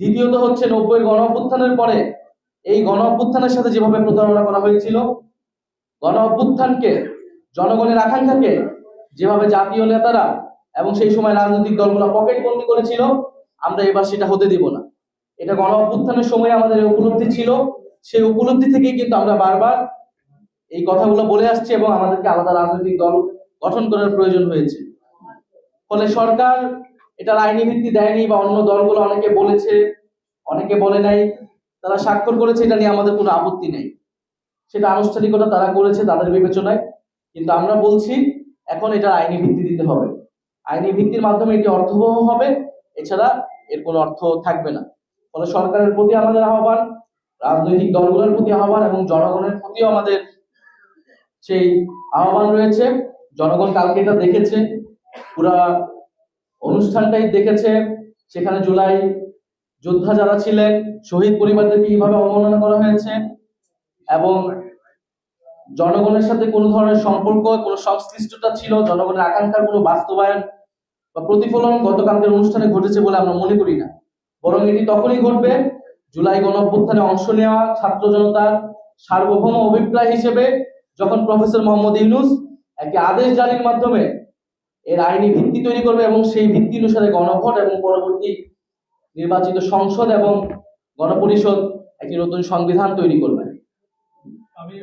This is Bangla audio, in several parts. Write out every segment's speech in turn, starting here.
দ্বিতীয়ত হচ্ছে নব্বই গণ অভ্যুত্থানের পরে এই গণ অভ্যুত্থানের সাথে যেভাবে প্রতারণা করা হয়েছিল গণ অভ্যুত্থানকে জনগণের আকাঙ্ক্ষাকে যেভাবে জাতীয় নেতারা এবং সেই সময় রাজনৈতিক দলগুলো পকেট বন্দি করেছিল, আমরা এবার সেটা হতে দিব না। এটা গণ অভ্যুত্থানের সময় আমাদের উপলব্ধি ছিল। সেই উপলব্ধি থেকেই কিন্তু আমরা বারবার এই কথাগুলো বলে আসছি এবং আমাদেরকে আলাদা রাজনৈতিক দল গঠন করার প্রয়োজন হয়েছে। ফলে সরকার এটার আইনি ভিত্তি দেয়নি বা অন্য দলগুলো অনেকে বলেছে, অনেকে বলে নাই। তারা স্বাক্ষর করেছে, এটা নিয়ে আমাদের কোনো আপত্তি নেই। সেটা আনুষ্ঠানিকতা তারা করেছে তাদের বিবেচনায়। কিন্তু আমরা বলছি, এখন এটার আইনি ভিত্তি দিতে হবে। আইনি ভিত্তির মাধ্যমে এটি অর্থবহ হবে, এছাড়া এর কোনো অর্থ থাকবে না। ফলে সরকারের প্রতি আমাদের আহ্বান, রাজনৈতিক দলগুলোর প্রতি আহ্বান এবং জনগণের প্রতিও আমাদের সেই আহ্বান রয়েছে। জনগণ কালকে এটা দেখেছে, পুরা অনুষ্ঠানটাই দেখেছে সেখানে জুলাই যোদ্ধা যারা ছিলেন, শহীদ পরিবারদেরকে কীভাবে অবমাননা করা হয়েছে এবং জনগণের সাথে কোনো ধরনের সম্পর্ক, কোনো সংশ্লিষ্টতা ছিল, জনগণের আকাঙ্ক্ষার কোনো বাস্তবায়ন বা প্রতিফলন গতকালকের অনুষ্ঠানে ঘটেছে বলে আমরা মনে করি না। বরং এটি তখনই ঘটবে, জুলাই গণ অভ্যুত্থানে অংশ নেওয়া ছাত্র জনতার সার্বভৌম অভিপ্রায় হিসেবে যখন প্রফেসর মোহাম্মদ ইউনুস একটি আদেশ জারির মাধ্যমে এর আইনি ভিত্তি তৈরি করবে এবং সেই ভিত্তি অনুসারে গণভোট এবং পরবর্তী নির্বাচিত সংসদ এবং গণপরিষদ একটি নতুন সংবিধান তৈরি করবে আমি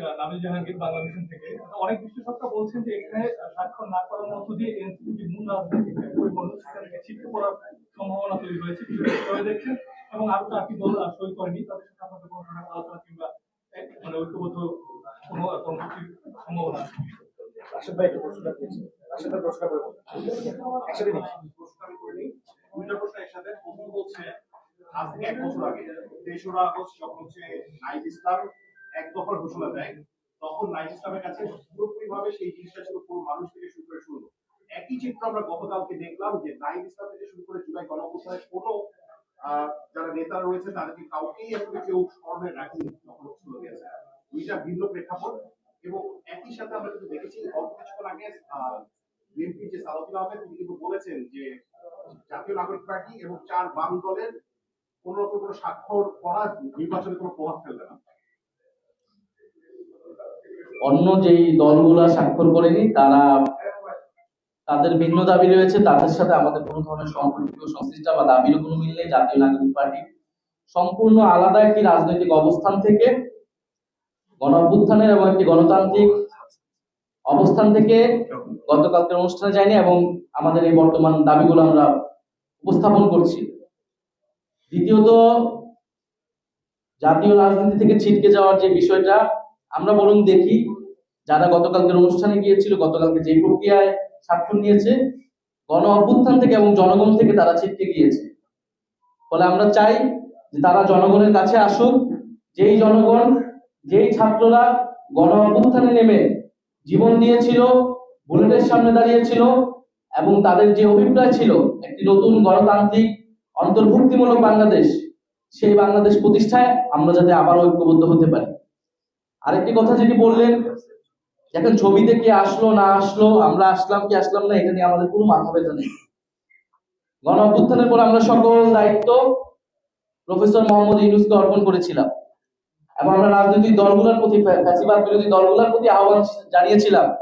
থেকে অনেক বলছেন যে এখানে স্বাক্ষর না করার মধ্য দিয়ে সম্ভাবনা তৈরি হয়েছে দেখছেন এবং সই করেনি, তাদের মানে সম্ভাবনা? রাশেদ শুরু করে শুরু একই চিত্র আমরা গতকালকে দেখলাম যে নাইট ইসলাম থেকে শুরু করে জুলাই গণঅভ্যুত্থানের কোনো যারা নেতা রয়েছে, তাদেরকে কাউকেই আসলে কেউ স্মরণে রাখেনি তখন চলে গেছে দুইটা ভিন্ন প্রেক্ষাপট। এবং একই সাথে আমরা কিন্তু দেখেছি অল্প কিছুক্ষণ আগে বিএনপি যে সালাউদ্দিন আহমেদ, তিনি কিন্তু বলেছেন যে জাতীয় নাগরিক পার্টি এবং চার বাম দলের কোন রকম কোনো স্বাক্ষর করা নির্বাচনে কোনো প্রভাব ফেলবে না। অন্য যেই দলগুলা স্বাক্ষর করেনি, তারা তাদের ভিন্ন দাবি রয়েছে, তাদের সাথে আমাদের কোনো ধরনের সম্পর্ক সংশ্লিষ্ট বা দাবির কোনো মিল নেই, জাতীয় নাগরিক পার্টি সম্পূর্ণ আলাদা একটি রাজনৈতিক অবস্থান থেকে গণ অভ্যুত্থানের এবং একটি গণতান্ত্রিক অবস্থান থেকে গতকালকের অনুষ্ঠানে যায়নি এবং আমাদের এই বর্তমান দাবিগুলো আমরা উপস্থাপন করছি। দ্বিতীয়ত, জাতীয় রাজনীতি থেকে ছিটকে যাওয়ার যে বিষয়টা, আমরা বরং দেখি, যারা গতকালকের অনুষ্ঠানে গিয়েছিল, গতকালকে যে প্রক্রিয়ায় স্বাক্ষর নিয়েছে গণ অভ্যুত্থান থেকে এবং জনগণ থেকে তারা ছিটকে গিয়েছে। ফলে আমরা চাই যে তারা জনগণের কাছে আসুক, যেই জনগণ যেই ছাত্ররা গণ অভ্যুত্থানে নেমে জীবন দিয়েছিল, বুলেটের সামনে দাঁড়িয়েছিল এবং তাদের যে অভিপ্রায় ছিল, একটি নতুন গণতান্ত্রিক, অন্তর্ভুক্তিমূলক বাংলাদেশ, সেই বাংলাদেশ প্রতিষ্ঠায় আমরা যাতে আবার ঐক্যবদ্ধ হতে পারি। আরেকটি কথা যেটি বললেন এখন ছবিতে কে আসলো, না আসলো, আমরা আসলাম কি আসলাম না, এটা নিয়ে আমাদের কোনো মাথা ব্যথা নেই। গণ অভ্যুত্থানের পর আমরা সকল দায়িত্ব প্রফেসর মোহাম্মদ ইউনুসকে অর্পণ করেছিলাম। এবং আমরা রাজনৈতিক দলগুলোর প্রতি ফ্যা- ফ্যাসিবাদ বিরোধী দলগুলোর প্রতি আহ্বান জানিয়েছিলাম,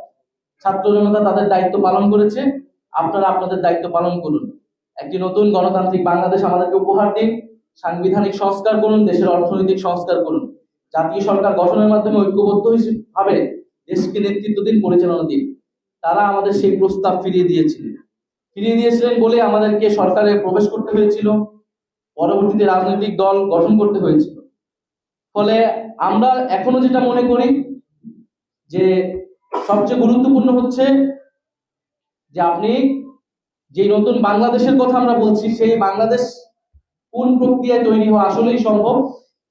ছাত্র জনতা তাদের দায়িত্ব পালন করেছে, আপনারা আপনাদের দায়িত্ব পালন করুন। একটি নতুন গণতান্ত্রিক বাংলাদেশ আমাদেরকে উপহার দিন, সাংবিধানিক সংস্কার করুন, দেশের অর্থনৈতিক সংস্কার করুন। জাতীয় সরকার গঠনের মাধ্যমে ঐক্যবদ্ধ ভাবে দেশকে নেতৃত্ব দিন, পরিচালনা দিন। তারা আমাদের সেই প্রস্তাব ফিরিয়ে দিয়েছিলেন। ফিরিয়ে দিয়েছিলেন বলে আমাদেরকে সরকারে প্রবেশ করতে হয়েছিল। পরবর্তীতে রাজনৈতিক দল গঠন করতে হয়েছিল ফলে আমরা এখনও যেটা মনে করি যে সবচেয়ে গুরুত্বপূর্ণ হচ্ছে যে আপনি যে নতুন বাংলাদেশের কথা আমরা বলছি সেই বাংলাদেশ কোন প্রক্রিয়ায় তৈরি হওয়া আসলেই সম্ভব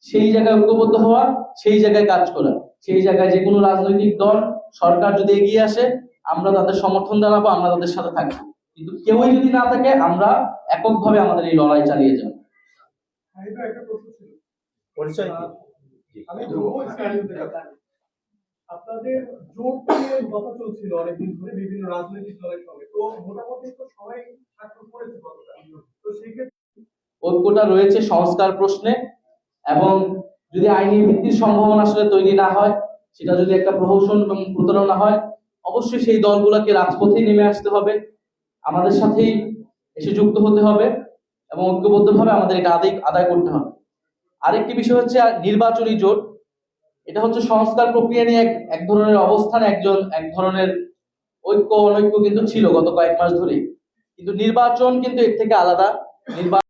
সেই জায়গায় ঐক্যবদ্ধ হওয়া সেই জায়গায় কাজ করা। সেই জায়গায় যে কোনো রাজনৈতিক দল সরকার যদি এগিয়ে আসে আমরা তাদের সমর্থন জানাব আমরা তাদের সাথে থাকব। কিন্তু কেউই যদি না থাকে আমরা এককভাবে আমাদের এই লড়াই চালিয়ে যাব। এটা একটা প্রশ্ন ছিল। পরিচয়? আমি ধ্রুব। আপনাদের জোট নিয়ে কথা চলছিল অনেকদিন ধরে বিভিন্ন রাজনৈতিক দলের সঙ্গে। তো মোটামুটি তো সবাই স্বাক্ষর করেছে গতকাল তো সেক্ষেত্রে ঐক্যটা রয়েছে সংস্কার প্রশ্নে এবং যদি আইনি ভিত্তির সম্ভাবনা আসলে তৈরি না হয় সেটা যদি একটা প্রহসন এবং প্রতারণা হয় অবশ্যই সেই দলগুলোকে রাজপথে নেমে আসতে হবে। আমাদের সাথেই এসে যুক্ত হতে হবে এবং ঐক্যবদ্ধভাবে আমাদের এটা আদায় আদায় করতে হবে। আরেকটি বিষয় হচ্ছে নির্বাচনী জোট। এটা হচ্ছে সংস্কার প্রক্রিয়া নিয়ে এক এক ধরনের অবস্থান, একজন, এক ধরনের ঐক্য, অনৈক্য কিন্তু ছিল গত কয়েক মাস ধরে কিন্তু নির্বাচন কিন্তু এর থেকে আলাদা। নির্বাচন